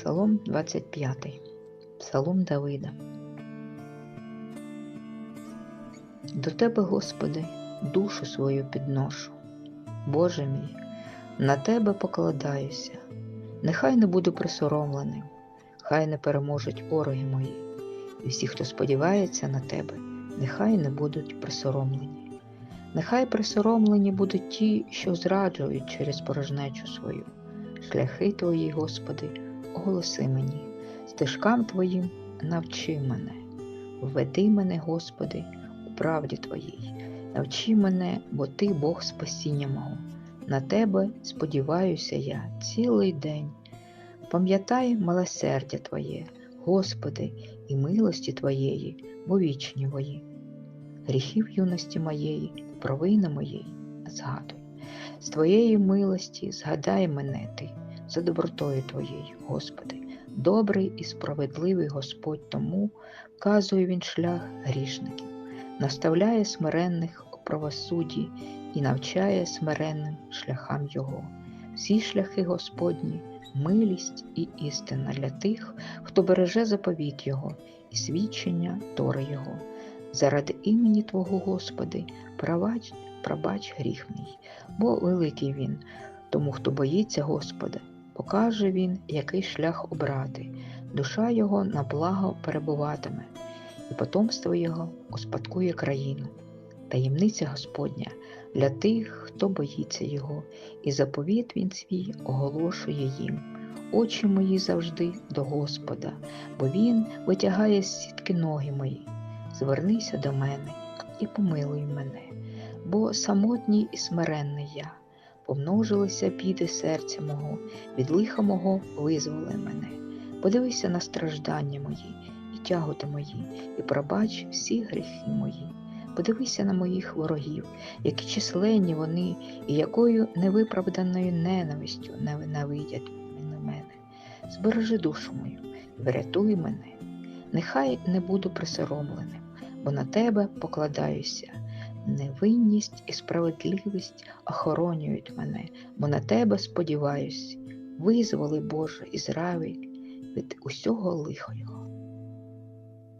Псалом 25. Псалом Давида. До Тебе, Господи, душу свою підношу. Боже мій, на Тебе покладаюся. Нехай не буду присоромленим, хай не переможуть вороги мої, і всі, хто сподівається на Тебе, нехай не будуть присоромлені. Нехай присоромлені будуть ті, що зраджують через порожнечу свою. Шляхи Твої, Господи, оголоси мені, стежкам Твоїм навчи мене, введи мене, Господи, у правді Твоїй, навчи мене, бо Ти Бог спасіння мого. На Тебе сподіваюся я цілий день. Пам'ятай милосердя Твоє, Господи, і милості Твоєї, бо вічні Твої. Гріхів юності моєї, провини моєї, згадуй. З Твоєї милості згадай мене Ти, за добротою Твоєю, Господи. Добрий і справедливий Господь тому вказує Він шлях грішників, наставляє смиренних у правосудді і навчає смиренним шляхам Його. Всі шляхи Господні, милість і істина для тих, хто береже заповіт Його і свідчення Тори Його. Заради імені Твого, Господи, пробач, пробач гріх мій, бо великий він, тому хто боїться Господа, покаже він, який шлях обрати, душа його на благо перебуватиме, і потомство його успадкує країну. Таємниця Господня для тих, хто боїться Його, і заповіт Він свій оголошує їм. Очі мої завжди до Господа, бо Він витягає з сітки ноги мої. Звернися до мене і помилуй мене, бо самотній і смиренний я, помножилися біди серця мого, від лиха мого визволи мене. Подивися на страждання мої і тяготи мої, і пробач всі гріхи мої. Подивися на моїх ворогів, які численні вони, і якою невиправданою ненавистю ненавидять на мене. Збережи душу мою врятуй мене. Нехай не буду присоромленим, бо на тебе покладаюся. Невинність і справедливість охоронюють мене, бо на тебе сподіваюсь. Визволи, Боже, Ізраїль від усього лихого.